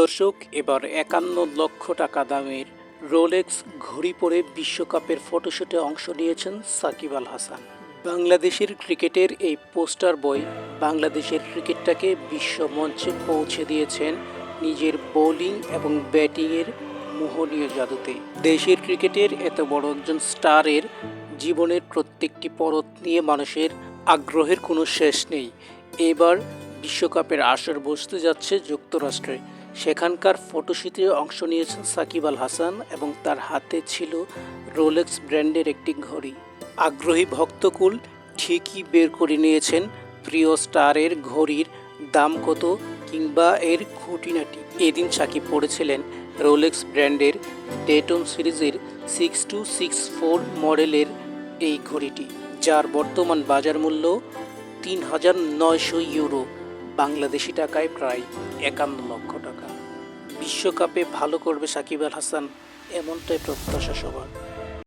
দর্শক, এবার একান্ন লক্ষ টাকা দামের রোলেক্স ঘড়ি পরে বিশ্বকাপের ফটোশুটে অংশ নিয়েছেন সাকিব আল হাসান। বাংলাদেশের ক্রিকেটের এই পোস্টার বই বাংলাদেশের ক্রিকেটটাকে বিশ্ব মঞ্চে পৌঁছে দিয়েছেন নিজের বোলিং এবং ব্যাটিংয়ের মোহনীয় জাদুতে। দেশের ক্রিকেটের এত বড় একজন স্টারের জীবনের প্রত্যেকটি পরত নিয়ে মানুষের আগ্রহের কোনো শেষ নেই। এবার বিশ্বকাপের আসর বসতে যাচ্ছে যুক্তরাষ্ট্রে। সেখানকার ফটোশুটে অংশ নিয়েছেন সাকিব আল হাসান এবং তার হাতে ছিল রোলেক্স ব্র্যান্ডের একটি ঘড়ি। আগ্রহী ভক্তকুল ঠিকই বের করে নিয়েছেন প্রিয় স্টারের ঘড়ির দাম কত কিংবা এর খুঁটিনাটি। এদিন সাকিব পড়েছিলেন রোলেক্স ব্র্যান্ডের ডেটন সিরিজের সিক্স টু সিক্স ফোর মডেলের এই ঘড়িটি, যার বর্তমান বাজার মূল্য তিন হাজার নয়শো ইউরো, বাংলাদেশি টাকায় প্রায় একান্ন লক্ষ টাকা। বিশ্বকাপে ভালো করবে সাকিব আল হাসান এমনটাই প্রত্যাশা সবার।